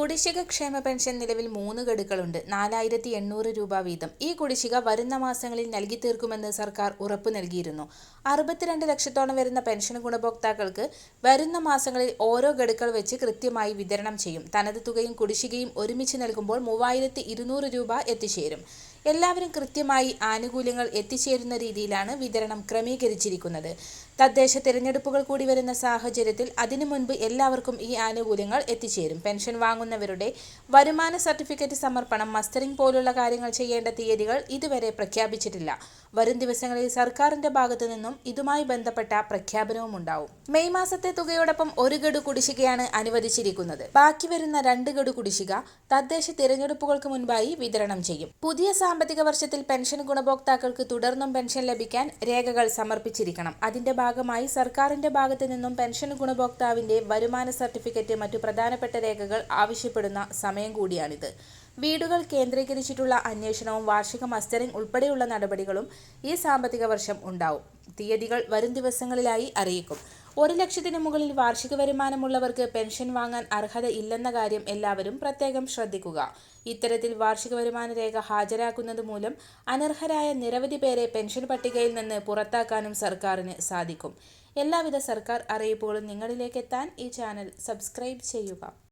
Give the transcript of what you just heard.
കുടിശ്ശിക ക്ഷേമ പെൻഷൻ നിലവിൽ മൂന്ന് ഗഡുക്കളുണ്ട്. നാലായിരത്തി എണ്ണൂറ് രൂപ വീതം. ഈ കുടിശ്ശിക വരുന്ന മാസങ്ങളിൽ നൽകി തീർക്കുമെന്ന് സർക്കാർ ഉറപ്പ് നൽകിയിരുന്നു. അറുപത്തിരണ്ട് ലക്ഷത്തോളം വരുന്ന പെൻഷൻ ഗുണഭോക്താക്കൾക്ക് വരുന്ന മാസങ്ങളിൽ ഓരോ ഗഡുക്കൾ വെച്ച് കൃത്യമായി വിതരണം ചെയ്യും. തനത് തുകയും കുടിശ്ശികയും ഒരുമിച്ച് നൽകുമ്പോൾ മൂവായിരത്തി രൂപ എത്തിച്ചേരും. എല്ലാവരും കൃത്യമായി ആനുകൂല്യങ്ങൾ എത്തിച്ചേരുന്ന രീതിയിലാണ് വിതരണം ക്രമീകരിച്ചിരിക്കുന്നത്. തദ്ദേശ തിരഞ്ഞെടുപ്പുകൾ കൂടി വരുന്ന സാഹചര്യത്തിൽ അതിനു മുൻപ് എല്ലാവർക്കും ഈ ആനുകൂല്യങ്ങൾ എത്തിച്ചേരും. പെൻഷൻ വാങ്ങുന്നവരുടെ വരുമാന സർട്ടിഫിക്കറ്റ് സമർപ്പണം മസ്റ്ററിംഗ് പോലുള്ള കാര്യങ്ങൾ ചെയ്യേണ്ട തീയതികൾ ഇതുവരെ പ്രഖ്യാപിച്ചിട്ടില്ല. വരും ദിവസങ്ങളിൽ സർക്കാരിന്റെ ഭാഗത്തു നിന്നും ഇതുമായി ബന്ധപ്പെട്ട പ്രഖ്യാപനവും ഉണ്ടാവും. മെയ് മാസത്തെ തുകയോടൊപ്പം ഒരു ഗഡു കുടിശ്ശികയാണ് അനുവദിച്ചിരിക്കുന്നത്. ബാക്കി വരുന്ന രണ്ട് ഗഡു കുടിശ്ശിക തദ്ദേശ തിരഞ്ഞെടുപ്പുകൾക്ക് മുൻപായി വിതരണം ചെയ്യും. പുതിയ സാമ്പത്തിക വർഷത്തിൽ പെൻഷൻ ഗുണഭോക്താക്കൾക്ക് തുടർന്നും പെൻഷൻ ലഭിക്കാൻ രേഖകൾ സമർപ്പിച്ചിരിക്കണം. അതിന്റെ ഭാഗമായി സർക്കാരിന്റെ ഭാഗത്തു നിന്നും പെൻഷൻ ഗുണഭോക്താവിന്റെ വരുമാന സർട്ടിഫിക്കറ്റ് മറ്റു പ്രധാനപ്പെട്ട രേഖകൾ ആവശ്യപ്പെടുന്ന സമയം കൂടിയാണിത്. വീടുകൾ കേന്ദ്രീകരിച്ചിട്ടുള്ള അന്വേഷണവും വാർഷിക മസ്റ്ററിംഗ് ഉൾപ്പെടെയുള്ള നടപടികളും ഈ സാമ്പത്തിക വർഷം ഉണ്ടാവും. തീയതികൾ വരും ദിവസങ്ങളിലായി അറിയിക്കും. ഒരു ലക്ഷത്തിന് മുകളിൽ വാർഷിക വരുമാനമുള്ളവർക്ക് പെൻഷൻ വാങ്ങാൻ അർഹത ഇല്ലെന്ന കാര്യം എല്ലാവരും പ്രത്യേകം ശ്രദ്ധിക്കുക. ഇത്തരത്തിൽ വാർഷിക വരുമാന രേഖ ഹാജരാക്കുന്നത് മൂലം അനർഹരായ നിരവധി പേരെ പെൻഷൻ പട്ടികയിൽ നിന്ന് പുറത്താക്കാനും സർക്കാരിന് സാധിക്കും. എല്ലാവിധ സർക്കാർ അറിയിപ്പുകളും നിങ്ങളിലേക്ക് എത്താൻ ഈ ചാനൽ സബ്സ്ക്രൈബ് ചെയ്യുക.